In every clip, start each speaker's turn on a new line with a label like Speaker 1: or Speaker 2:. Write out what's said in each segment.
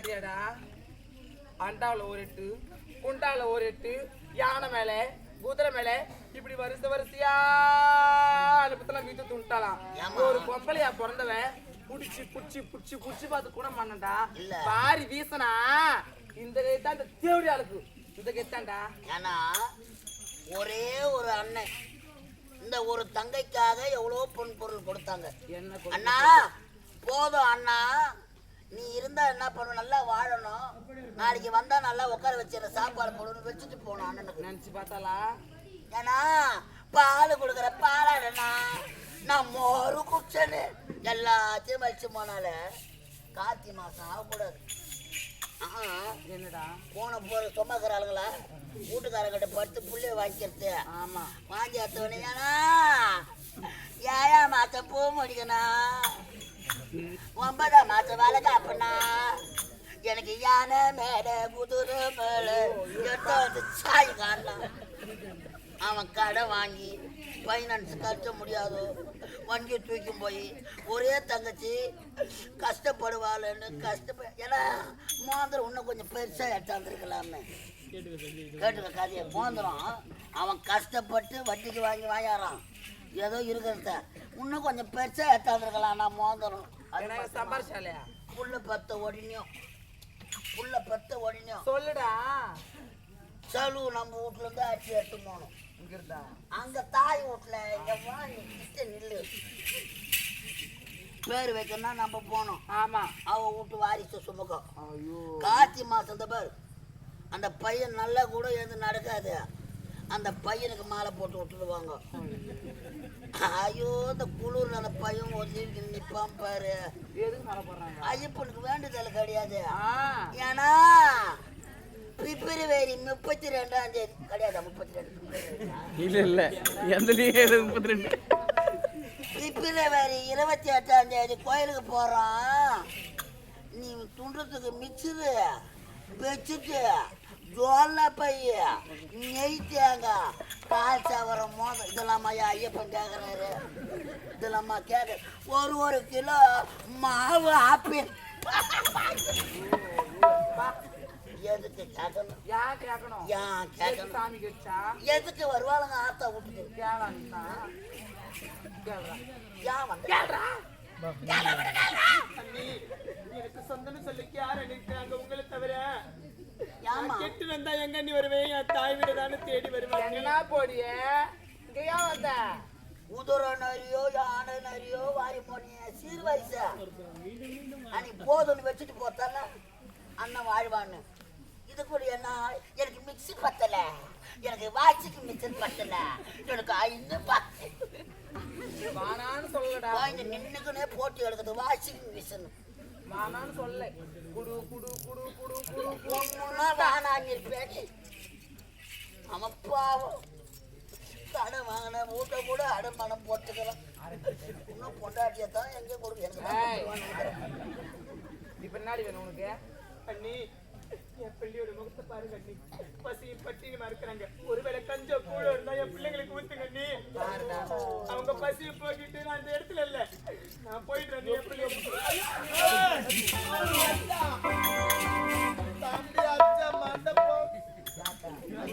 Speaker 1: காட்டியாடா. அண்டாவில் ஒரு எட்டு குண்டாவில் ஒரு எட்டு யானை மேல குதிரை மேல இப்படி வரிசை வரிசையா அனுப்பத்தெல்லாம் வீட்டு துண்டாலாம்? ஒரு பொம்பளையா பிறந்தவன் புடிச்சு புடிச்சு புடிச்சு புடிச்சு பார்த்து கூட பண்ணண்டா. பாரி வீசனா இந்த கைத்தான் இந்த தேவடி ஆளுக்கு. இந்த கைத்தான்டா
Speaker 2: ஏன்னா ஒரே ஒரு அண்ணன். இந்த ஒரு தங்கைக்காக எவ்வளோ பொன் பொருள் கொடுத்தாங்க.
Speaker 1: என்ன
Speaker 2: அண்ணா போதும் அண்ணா. நீ இருந்தா என்ன பண்ணுவ நல்லா வாழணும். நாளைக்கு வந்தா நல்லா உட்கார வச்சு சாப்பாடு போடணும் வச்சுட்டு போகணும் அண்ணனுக்கு.
Speaker 1: நினைச்சு பார்த்தாலா
Speaker 2: ஏன்னா பால் கொடுக்குற பாலாடனா நான் மோரு குச்சனு எல்லாத்தையும் வச்சு போனால கார்த்தி மாசம் ஆகக்கூடாது.
Speaker 1: என்னடா?
Speaker 2: போன போற சொந்தக்கார ஆளுங்களா வீட்டுக்காரங்கிட்ட படுத்து புள்ளைய வாங்கிக்கிறது.
Speaker 1: ஆமா.
Speaker 2: வாங்கி அத்தவனே ஏன்னா ஏழாம் மாசம் பூ முடிக்கணும். ஒன்பதாம் மாசம் வேலை காப்பனா எனக்கு யானை மேல குதிரை மேல எட்ட வந்து சாய் காணலாம் அவன் கடை வாங்கி ஃபைனான்ஸ் கட்ட முடியாதோ வண்டியை தூக்கி போய் ஒரே தங்கச்சி கஷ்டப்படுவாள்னு கஷ்டப்ப ஏன்னா மோந்திரம் இன்னும் கொஞ்சம் பெருசாக எடுத்தாந்துருக்கலாமே கேட்டுக்க கதையை மோந்திரம் அவன் கஷ்டப்பட்டு வட்டிக்கு வாங்கி வாங்கிறான். ஏதோ இருக்கிறத இன்னும் கொஞ்சம் பெருசாக எடுத்தாந்துருக்கலாம் நான் அது
Speaker 1: சம்பாரிச்சாலையா?
Speaker 2: புள்ள பத்த ஒடினியும் புள்ள பத்த ஒடினியும்
Speaker 1: சொல்லுடா.
Speaker 2: செலவு நம்ம வீட்டுல இருந்து அடிச்சு எடுத்து போகணும்
Speaker 1: இங்க இருந்தா
Speaker 2: அங்க தாய் வீட்டுல இங்க வா நீ கிட்ட நில்லு. பேர் வைக்கணும்னா நம்ம போனோம்.
Speaker 1: ஆமா.
Speaker 2: அவ வீட்டு வாரிசு சுமக்கம்.
Speaker 1: ஐயோ.
Speaker 2: கார்த்தி மாசம் இந்த பேர். அந்த பையன் நல்லா கூட எழுந்து நடக்காது. அந்த பையனுக்கு மாலை போட்டு விட்டுடுவாங்க. ஐயோ இந்த குளிர்ல அந்த பையன் ஒதுங்கி நிப்பான் பாரு.
Speaker 1: எதுக்கு மழை போடுறாங்க?
Speaker 2: ஐயப்பனுக்கு வேண்டுதல் கிடையாது.
Speaker 1: ஆ.
Speaker 2: ஏன்னா பிப்ரவரி முப்பத்தி ரெண்டாம் தேதி. கிடையாதா முப்பத்தி ரெண்டு
Speaker 3: இல்ல இல்ல. எந்த முப்பத்தி ரெண்டு
Speaker 2: பிப்ரவரி இருபத்தி எட்டாம் தேதி கோயிலுக்கு போறோம் நீ துண்டுறதுக்கு மிக்சரு வச்சுட்டு ஜோல்ல பைய நெய் தேங்காய் பால் சவரம் மோதம் இதெல்லாம் ஐயா ஐயப்பன் கேட்குறாரு இதெல்லாம் கேட்க ஒரு ஒரு கிலோ மாவு ஆப்பிள். எதுக்கு கேட்கணும்
Speaker 1: யார் கேட்கணும் எதுக்கு
Speaker 2: கேட்கணும்
Speaker 1: சாமி கேட்டா
Speaker 2: எதுக்கு வருவாளுங்க ஆத்தா விட்டுட்டு
Speaker 1: கேளான்டா கேள்றா.
Speaker 2: ஏன் வந்து.
Speaker 1: கேள்றா?
Speaker 4: எனக்கு சொந்தம்னு சொல்லி வந்தா எங்க நீ வருவேன்? என் தாய் வீடு தானே தேடி வருவேன்.
Speaker 1: எங்கனா போடிய? இங்க ஏன் வந்த?
Speaker 2: உதுர நரியோ யானை நரியோ வாரி போனிய சீர்வரிசை அன்னைக்கு போதும்னு வச்சுட்டு போத்தால அண்ணன் வாழ்வான்னு. இது கூட என்ன? எனக்கு மிக்ஸி பத்தல. எனக்கு வாட்சிக்கு மிக்சர் பத்தல. எனக்கு ஐந்து பத்து.
Speaker 1: வானான்னு சொல்லடா
Speaker 2: வாங்கி நின்னுக்குனே போட்டி எடுக்குது. வாட்சிங் மிஷின்
Speaker 1: வானான்னு சொல்ல குடு குடு குடு குடு. குடு குடு.
Speaker 2: ஒன்றுனா வேணாங்க பேச்சு அவன் பாவம் கடன் வாங்கின மூட்டை கூட அடமானம் போட்டுக்கலாம் இன்னும் பொண்டாட்டியை தான் எங்கே கொடுக்கு எனக்கு தான்
Speaker 1: ஏய்.
Speaker 2: கொடுக்குவான்னு
Speaker 1: இப்ப வேணும் உனக்கு
Speaker 4: அண்ணி என் பிள்ளையோட முகத்தை பாருங்க அண்ணி பசி பட்டினிமா இருக்கிறாங்க ஒருவேளை கஞ்சம் கூட இருந்தா என் பிள்ளைங்களுக்கு ஊத்துங்க அண்ணி அவங்க பசியை போக்கிட்டு நான் இந்த இடத்துல இல்ல நான் போயிடுறேன் அண்ணி, என் பிள்ளைய தம்பி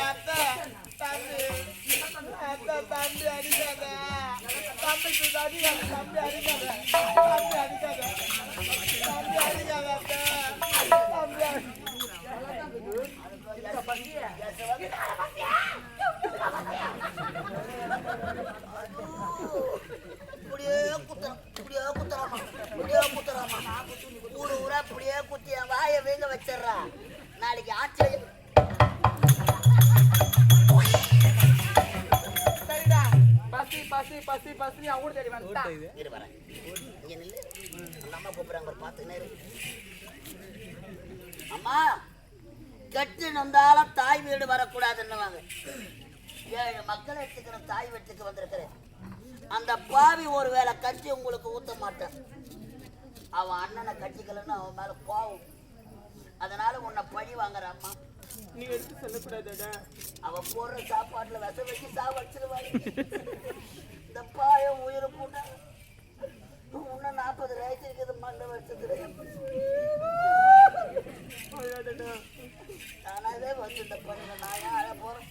Speaker 4: அத்தா தம்பி அத்தா தம்பி அடிக்காத தம்பி அடிக்காத தம்பி அடிக்காத அத்தா தம்பி அடி
Speaker 2: இப்படியே குத்துறான் இப்படியே குத்துறாமா இப்படியே குத்துறாமா இப்படியே குத்தி என் வாயை வீங்க வச்சிடுறா. நாளைக்கு ஆச்சரியம்
Speaker 1: சரிடா. பசி பசி பசி பசி அவன் கூட தேடி வந்துட்டான்
Speaker 2: இரு வரேன் இங்க நில்லு. அம்மா கூப்பிடுறாங்க ஒரு பார்த்துக்கினே இரு. அம்மா கெட்டு நந்தாலும் தாய் வீடு வரக்கூடாதுன்னுவாங்க ஏழு மக்கள் எடுத்துக்கிற தாய் வீட்டுக்கு வந்திருக்கிறேன். அந்த பாவி ஒரு வேளை கட்டி உங்களுக்கு ஊத்த மாட்டேன். அவன் அண்ணனை கட்டிக்கலன்னு அவன் மேல கோவம். அதனால உன்னை பழி வாங்குற அம்மா
Speaker 4: நீ எடுத்து சொல்லக்கூடாதாடா
Speaker 2: அவ போடுற சாப்பாட்டுல விஷம் வச்சு சாவடிச்சிருவாரு இந்த பாயம் உயிரை போட்டா இன்னும் நாற்பது வயசு இருக்குது மண்ணை வருஷத்துல நானாவே வந்து இந்த பணியில நான் ஏன் அழ போறேன்.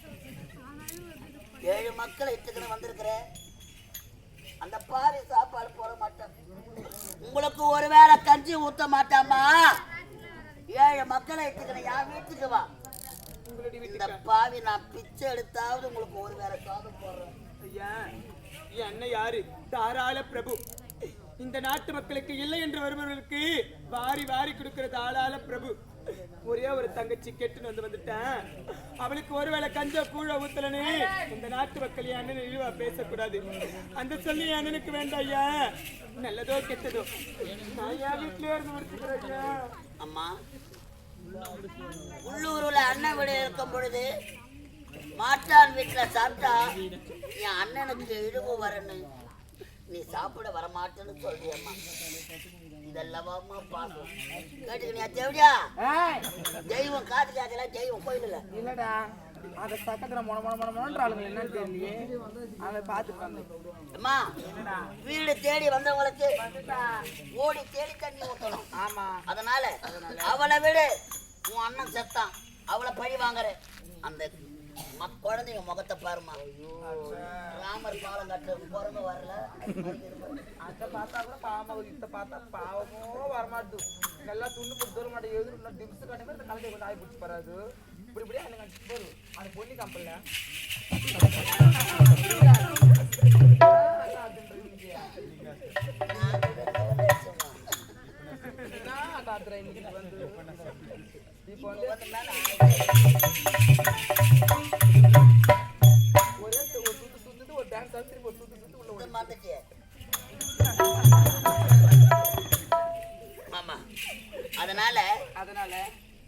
Speaker 2: ஏழு மக்களை இட்டுக்கின்னு வந்திருக்கிறேன். அந்த பாவி சாப்பாடு போட மாட்டேன். உங்களுக்கு ஒருவேளை கஞ்சி ஊத்த மாட்டாமா ஏழு மக்களை இட்டுக்கின என் வீட்டுக்கு வா. இந்த பாவி நான் பிச்சை எடுத்தாவது உங்களுக்கு ஒரு வேளை சாதம் போடுறேன்.
Speaker 4: ஐயா என் அண்ணன் யாரு? தாராள பிரபு. இந்த நாட்டு மக்களுக்கு இல்லை என்று வருபவர்களுக்கு வாரி வாரி கொடுக்கிற தாராள பிரபு. ஒரே ஒரு தங்கச்சி கெட்டுன்னு வந்து வந்துட்டேன். அவளுக்கு ஒருவேளை கஞ்ச கூழ ஊத்தலனே இந்த நாட்டு மக்கள் என் அண்ணன் இழிவா பேசக்கூடாது. அந்த சொல்லி என் அண்ணனுக்கு வேண்டாம் ஐயா. நல்லதோ கெட்டதோ. நான் என் வீட்டிலே இருந்து முடிச்சுக்கிறேன் ஐயா.
Speaker 2: அம்மா உள்ளூர்ல அண்ணன் வீடு இருக்கும் பொழுது மாற்றான் வீட்டுல சாப்பிட்டா என் அண்ணனுக்கு இழுவு வரணும். நீ சாப்பிட வரமாட்டேன்னு சொல்றியம்மா. இதெல்லாமா பாசம். கேட்டுக்கினியா தேவடியா தெய்வம் காட்டு காட்டலாம் தெய்வம் கோயிலில்.
Speaker 1: இல்லடா அந்த பக்கத்துல மொன மொன மொன மொனன்ற ஆளுங்க என்னன்னு தெரியலையே. அதை
Speaker 2: அம்மா வீடு தேடி வந்தவங்களுக்கு ஓடி தேடி தண்ணி ஊற்றணும்
Speaker 1: ஆமா.
Speaker 2: அதனால அவளை விடு. உன் அண்ணன் செத்தான். அவளை பழி வாங்குற அந்த குழந்தைங்க முகத்தை பாருமா ராமர் பாலம் கட்டுற பிறந்து வரல.
Speaker 1: அதை பார்த்தா கூட பாவமா இத்த பார்த்தா பாவமோ வரமாட்டுது. நல்லா துண்டு போட்டு தூர மாட்டேன். எதிர டிப்ஸ் கட்ட மாதிரி இந்த கலத்தை கொண்டு ஆகி பிடிச்சி போறாது இப்படி இப்படியே எனக்கு அடிச்சு போடு அந்த பொண்ணி கம்பல்ல. இப்போ வந்து ஒரே ஒரு சுத்து சுத்துட்டு ஒரு டான்ஸ் திருப்பி ஒரு சுத்து சுத்து உள்ள.
Speaker 2: மறந்துட்டியே ஆமா அதனால
Speaker 1: அதனால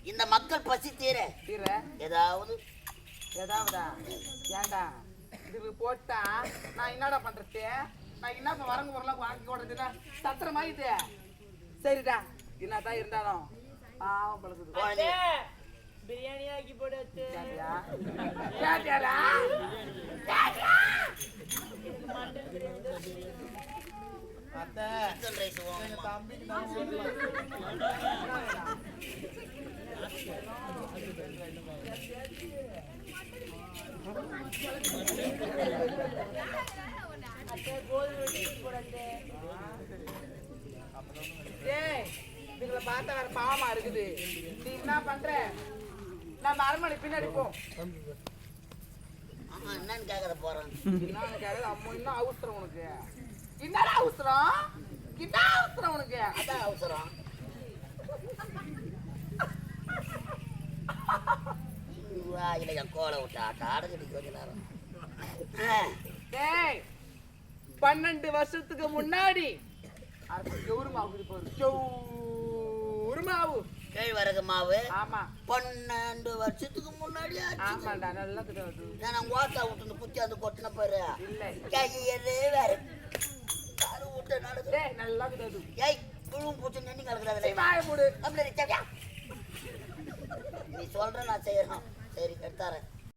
Speaker 2: இந்த மக்கள் பசி தீர
Speaker 1: தீர
Speaker 2: ஏதாவது
Speaker 1: ஏதாவதா? ஏன்டா? இதுக்கு போட்டா நான் என்னடா பண்றது? நான் என்ன வரங்க வரலாம் வாங்கி கொடுறதுன்னா சத்திரம் ஆயிட்டு சரிடா. என்னதான் இருந்தாலும் பாவம் பழகுது
Speaker 4: பிரியாணி ஆக்கி போடு
Speaker 1: கேட்டியா? கேட்டியாடா? அத்தை
Speaker 2: சிக்கன் ரைஸ் வேணுமா?
Speaker 1: தம்பிக்கு நான் சொல்லுவேன். டேய், இதுங்களை பார்த்தா வேற பாவமா இருக்குது நீ என்ன பண்ற? நம்ம அரண்மனை பின்னாடி போ.
Speaker 2: ஆமா என்னன்னு கேட்கற போறேன்.
Speaker 1: என்ன கேக்குது அம்மா இன்னும் அவசரம் உனக்கு. என்னடா அவசரம்? என்ன அவசரம் உனக்கு?
Speaker 2: அதான் அவசரம். வாயில என் கோலை விட்டு. ஆட்ட ஆடுகிட்டு கொஞ்ச நேரம். ஆ,
Speaker 1: டேய் பன்னெண்டு வருஷத்துக்கு முன்னாடி அது கௌரு மாவு கௌரு மாவு.
Speaker 2: கேழ்வரகு மாவு
Speaker 1: ஆமா.
Speaker 2: பன்னெண்டு வருஷத்துக்கு முன்னாடி.
Speaker 1: ஆமாண்டா நல்லா தெரியாது
Speaker 2: நான் ஓட்டா விட்டு குத்தி அந்த கொட்டின பாரு.
Speaker 1: இல்லை.
Speaker 2: கையதே வேற. காரு விட்டு நடக்குது
Speaker 1: நல்லா தெரியாது.
Speaker 2: ஏய் புழுவும் பூச்சி நின்று கலக்குறாதுல.
Speaker 1: வாய மூடு.
Speaker 2: அப்படி? நீ சொல்ற நான் செய்யறேன். சரி எடுத்தாரேன்